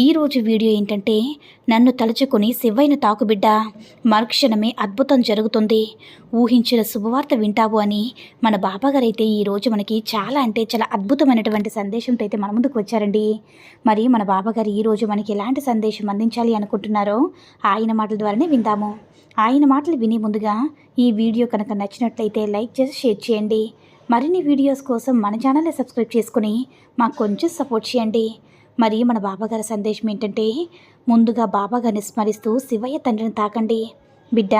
ఈరోజు వీడియో ఏంటంటే నన్ను తలుచుకుని శివైన తాకుబిడ్డ మరుక్షణమే అద్భుతం జరుగుతుంది. ఊహించిన శుభవార్త వింటావు అని మన బాబాగారు అయితే ఈరోజు మనకి చాలా అంటే చాలా అద్భుతమైనటువంటి సందేశంతో అయితే మన ముందుకు వచ్చారండి. మరి మన బాబాగారు ఈరోజు మనకి ఎలాంటి సందేశం అందించాలి అనుకుంటున్నారో ఆయన మాటల ద్వారానే విందాము. ఆయన మాటలు వినే ముందుగా ఈ వీడియో కనుక నచ్చినట్లయితే లైక్ చేసి షేర్ చేయండి. మరిన్ని వీడియోస్ కోసం మన ఛానల్ని సబ్స్క్రైబ్ చేసుకుని మాకు కొంచెం సపోర్ట్ చేయండి. మరి మన బాబాగారి సందేశం ఏంటంటే ముందుగా బాబాగారిని స్మరిస్తూ శివయ్య తండ్రిని తాకండి. బిడ్డ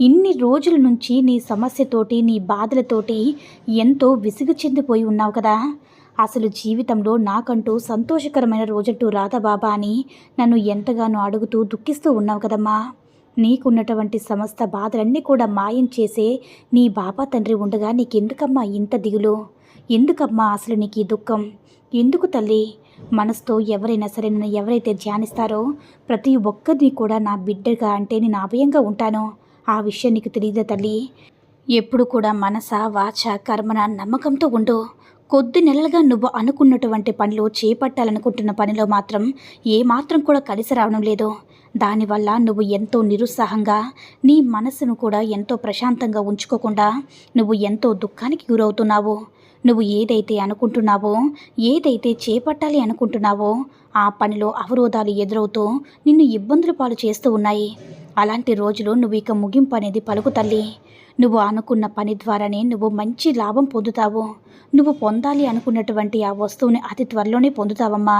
ఇన్ని రోజుల నుంచి నీ సమస్యతోటి నీ బాధలతోటి ఎంతో విసుగు చెందిపోయి ఉన్నావు కదా. అసలు జీవితంలో నాకంటూ సంతోషకరమైన రోజంటూ రాదా బాబా అని నన్ను ఎంతగానో అడుగుతూ దుఃఖిస్తూ ఉన్నావు కదమ్మా. నీకున్నటువంటి సమస్త బాధలన్నీ కూడా మాయం చేసే నీ బాబా తండ్రి ఉండగా నీకెందుకమ్మా ఇంత దిగులు? ఎందుకమ్మా అసలు నీకు ఈ దుఃఖం? ఎందుకు తల్లి? మనసుతో ఎవరైనా సరే నన్ను ఎవరైతే ధ్యానిస్తారో ప్రతి ఒక్కరిని కూడా నా బిడ్డగా అంటే నేను అభయంగా ఉంటానో. ఆ విషయం నీకు తెలియదు తల్లి? ఎప్పుడు కూడా మనస వాచ కర్మన నమ్మకంతో ఉండు. కొద్ది నెలలుగా నువ్వు అనుకున్నటువంటి పనిలో చేపట్టాలనుకుంటున్న పనిలో మాత్రం ఏమాత్రం కూడా కలిసి రావడం లేదు. దానివల్ల నువ్వు ఎంతో నిరుత్సాహంగా నీ మనసును కూడా ఎంతో ప్రశాంతంగా ఉంచుకోకుండా నువ్వు ఎంతో దుఃఖానికి గురవుతున్నావు. నువ్వు ఏదైతే అనుకుంటున్నావో ఏదైతే చేపట్టాలి అనుకుంటున్నావో ఆ పనిలో అవరోధాలు ఎదురవుతూ నిన్ను ఇబ్బందులు పాలు చేస్తూ ఉన్నాయి. అలాంటి రోజులు నువ్వు ఇక ముగింపు అనేది పలుకు తల్లి. నువ్వు అనుకున్న పని ద్వారానే నువ్వు మంచి లాభం పొందుతావు. నువ్వు పొందాలి అనుకున్నటువంటి ఆ వస్తువుని అతి త్వరలోనే పొందుతావమ్మా.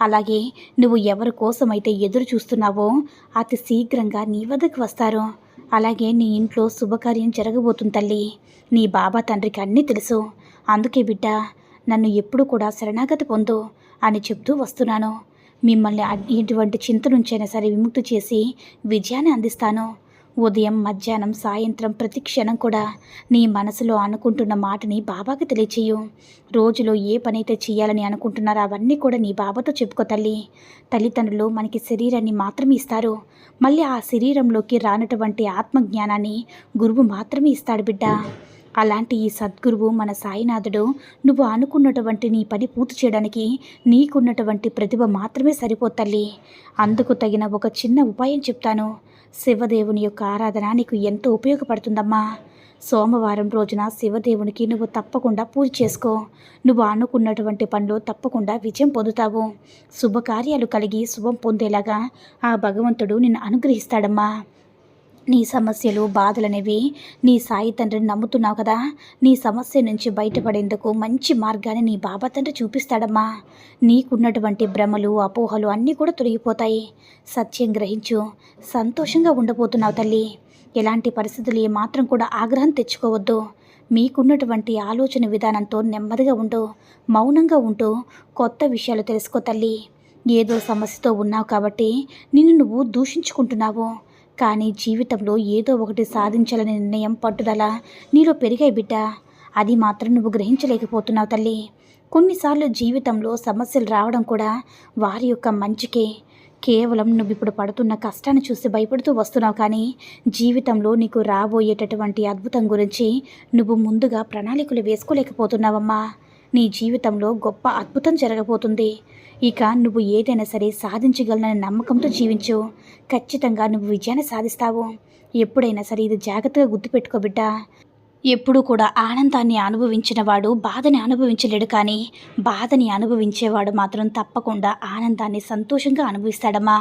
అలాగే నువ్వు ఎవరి కోసమైతే ఎదురు చూస్తున్నావో అతి శీఘ్రంగా నీ వద్దకు వస్తారు. అలాగే నీ ఇంట్లో శుభకార్యం జరగబోతుంది తల్లి. నీ బాబా తండ్రికి అన్నీ తెలుసు. అందుకే బిడ్డ నన్ను ఎప్పుడు కూడా శరణాగతి పొందు అని చెప్తూ వస్తున్నాను. మిమ్మల్ని ఇటువంటి ఎటువంటి చింత నుంచైనా సరే విముక్తి చేసి విజయాన్ని అందిస్తాను. ఉదయం మధ్యాహ్నం సాయంత్రం ప్రతి క్షణం కూడా నీ మనసులో అనుకుంటున్న మాటని బాబాకి తెలియచేయు. రోజులో ఏ పనైతే చేయాలని అనుకుంటున్నారో అవన్నీ కూడా నీ బాబాతో చెప్పుకో తల్లి. తల్లిదండ్రులు మనకి శరీరాన్ని మాత్రమే ఇస్తారు. మళ్ళీ ఆ శరీరంలోకి రానటువంటి ఆత్మజ్ఞానాన్ని గురువు మాత్రమే ఇస్తాడు బిడ్డ. అలాంటి ఈ సద్గురువు మన సాయినాథుడు. నువ్వు అనుకున్నటువంటి నీ పని పూర్తి చేయడానికి నీకున్నటువంటి ప్రతిభ మాత్రమే సరిపోతల్లి అందుకు తగిన ఒక చిన్న ఉపాయం చెప్తాను. శివదేవుని యొక్క ఆరాధన నీకు ఎంతో ఉపయోగపడుతుందమ్మా. సోమవారం రోజున శివదేవునికి నువ్వు తప్పకుండా పూజ చేసుకో. నువ్వు అనుకున్నటువంటి పనులు తప్పకుండా విజయం పొందుతావు. శుభకార్యాలు కలిగి శుభం పొందేలాగా ఆ భగవంతుడు నిన్ను అనుగ్రహిస్తాడమ్మా. నీ సమస్యలు బాధలనేవి నీ సాయి తండ్రిని నమ్ముతున్నావు కదా? నీ సమస్య నుంచి బయటపడేందుకు మంచి మార్గాన్ని నీ బాబా తండ్రి చూపిస్తాడమ్మా. నీకున్నటువంటి భ్రమలు అపోహలు అన్నీ కూడా తొలగిపోతాయి. సత్యం గ్రహించు. సంతోషంగా ఉండబోతున్నావు తల్లి. ఎలాంటి పరిస్థితులు ఏమాత్రం కూడా ఆగ్రహం తెచ్చుకోవద్దు. మీకున్నటువంటి ఆలోచన విధానంతో నెమ్మదిగా ఉండు. మౌనంగా ఉంటూ కొత్త విషయాలు తెలుసుకో తల్లి. ఏదో సమస్యతో ఉన్నావు కాబట్టి నిన్ను నువ్వు దూషించుకుంటున్నావు. కానీ జీవితంలో ఏదో ఒకటి సాధించాలనే నిర్ణయం పట్టుదల నీలో పెరిగాయి బిడ్డ. అది మాత్రం నువ్వు గ్రహించలేకపోతున్నావు తల్లి. కొన్నిసార్లు జీవితంలో సమస్యలు రావడం కూడా వారి యొక్క మంచికే. కేవలం నువ్వు ఇప్పుడు పడుతున్న కష్టాన్ని చూసి భయపడుతూ వస్తున్నావు కానీ జీవితంలో నీకు రాబోయేటటువంటి అద్భుతం గురించి నువ్వు ముందుగా ప్రణాళికలు వేసుకోలేకపోతున్నావమ్మా. నీ జీవితంలో గొప్ప అద్భుతం జరగబోతుంది. ఇక నువ్వు ఏదైనా సరే సాధించగలనని నమ్మకంతో జీవించు. ఖచ్చితంగా నువ్వు విజయాన్ని సాధిస్తావు. ఎప్పుడైనా సరే ఇది జాగ్రత్తగా గుర్తుపెట్టుకో బిడ్డ. ఎప్పుడూ కూడా ఆనందాన్ని అనుభవించిన వాడు బాధని అనుభవించలేడు కానీ బాధని అనుభవించేవాడు మాత్రం తప్పకుండా ఆనందాన్ని సంతోషంగా అనుభవిస్తాడమ్మా.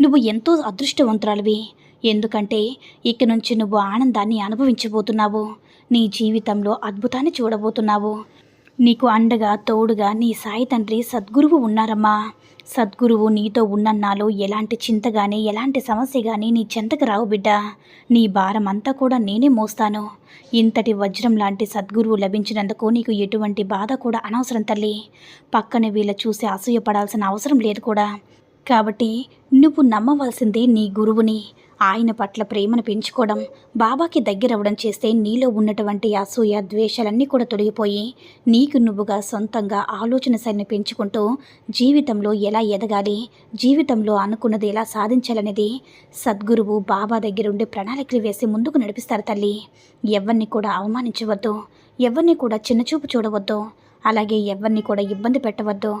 నువ్వు ఎంతో అదృష్టవంతురాలివి. ఎందుకంటే ఇక నుంచి నువ్వు ఆనందాన్ని అనుభవించబోతున్నావు. నీ జీవితంలో అద్భుతాన్ని చూడబోతున్నావు. నీకు అండగా తోడుగా నీ సాయి తండ్రి సద్గురువు ఉన్నారమ్మా. సద్గురువు నీతో ఉన్నన్నాళ్ళు ఎలాంటి చింత కానీ ఎలాంటి సమస్య కానీ నీ చెంతకు రావు బిడ్డ. నీ భారం అంతా కూడా నేనే మోస్తాను. ఇంతటి వజ్రం లాంటి సద్గురువు లభించినందుకు నీకు ఎటువంటి బాధ కూడా అనవసరం తల్లి. పక్కన వీళ్ళ చూసి అసూయపడాల్సిన అవసరం లేదు కూడా. కాబట్టి నువ్వు నమ్మవలసింది నీ గురువుని. ఆయన పట్ల ప్రేమను పెంచుకోవడం బాబాకి దగ్గరవ్వడం చేస్తే నీలో ఉన్నటువంటి అసూయ ద్వేషాలన్నీ కూడా తొలగిపోయి నీకు నువ్వుగా సొంతంగా ఆలోచన శైలిని పెంచుకుంటూ జీవితంలో ఎలా ఎదగాలి జీవితంలో అనుకున్నది ఎలా సాధించాలనేది సద్గురువు బాబా దగ్గర ఉండే ప్రణాళికలు వేసి ముందుకు నడిపిస్తారు తల్లి. ఎవరిని కూడా అవమానించవద్దు ఎవరిని కూడా చిన్నచూపు చూడవద్దు అలాగే ఎవరిని కూడా ఇబ్బంది పెట్టవద్దు.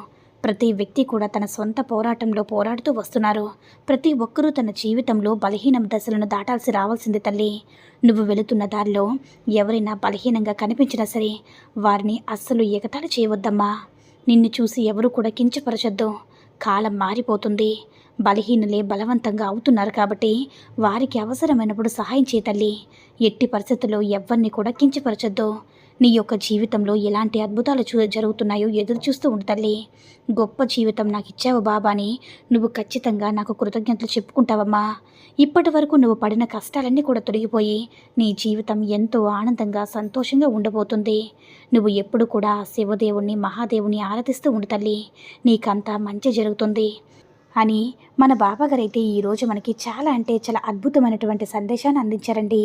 ప్రతి వ్యక్తి కూడా తన సొంత పోరాటంలో పోరాడుతూ వస్తున్నారు. ప్రతి ఒక్కరూ తన జీవితంలో బలహీనం దశలను దాటాల్సి రావాల్సింది తల్లి. నువ్వు వెళుతున్న దారిలో ఎవరైనా బలహీనంగా కనిపించినా సరే వారిని అస్సలు ఎగతాళి చేయవద్దమ్మా. నిన్ను చూసి ఎవరు కూడా కించపరచొద్దు. కాలం మారిపోతుంది. బలహీనులే బలవంతంగా అవుతున్నారు కాబట్టి వారికి అవసరమైనప్పుడు సహాయం చేయ తల్లి. ఎట్టి పరిస్థితుల్లో ఎవరిని కూడా కించపరచొద్దు. నీ యొక్క జీవితంలో ఎలాంటి అద్భుతాలు చూ జరుగుతున్నాయో ఎదురు చూస్తూ ఉండు తల్లి. గొప్ప జీవితం నాకు ఇచ్చావు బాబా అని నువ్వు ఖచ్చితంగా నాకు కృతజ్ఞతలు చెప్పుకుంటావమ్మా. ఇప్పటి వరకు నువ్వు పడిన కష్టాలన్నీ కూడా తొలగిపోయి నీ జీవితం ఎంతో ఆనందంగా సంతోషంగా ఉండబోతుంది. నువ్వు ఎప్పుడు కూడా శివదేవుణ్ణి మహాదేవుని ఆరాధిస్తూ ఉండు తల్లి. నీకంతా మంచి జరుగుతుంది. అని మన బాబాగారైతే ఈరోజు మనకి చాలా అంటే చాలా అద్భుతమైనటువంటి సందేశాన్ని అందించారండి.